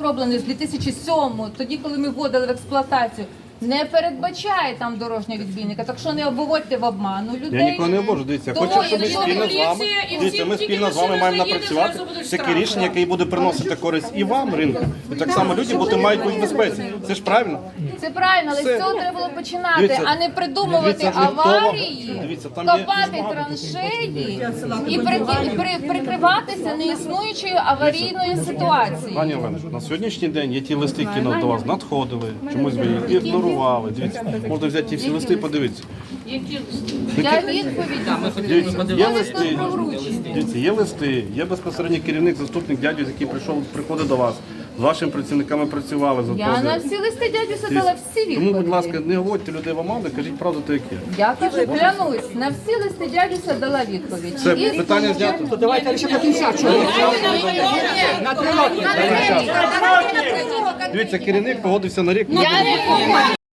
зроблений з 2007 тоді, коли ми вводили в експлуатацію, не передбачає там дорожнього відбійника. Так що не обводьте в обману людей. Я нікого не обожу. Дивіться, я Тому хочу, щоб ми спільно з вами. і Дивіться, всі ми тільки спільно з вами машина маємо заїде, напрацювати зразу будуть таке штрафи. рішення, яке буде приносити користь і вам, ринку, і так само люди бути мають бути в безпеці. Це ж правильно. Це правильно, але Все. з цього треба було починати, Дивіться, а не придумувати дивіться, ніхто вам- аварії, дивіться, там є копати багато траншеї і при- і при- прикриватися неіснуючою аварійною ситуацією. Пані Олено, на сьогоднішній день є ті листи, які до вас надходили, чомусь ви їх ігнорували. Дивіться, можна взяти ті всі листи і подивитися. Які Я відповідь. Дивіться, є листи, дивіться, є листи, є безпосередньо керівник, заступник дядю, який прийшов, приходить до вас. З вашими працівниками працювали, Я на всі листи дядю задала всі Тому, будь ласка, не говорьте людей в оману, кажіть правду, то як є. Я кажу, клянусь, на всі листи дядюся дала відповідь. Це І- питання знято. Давайте ще до кінця. Чого? Дивіться, керівник погодився на рік. Я не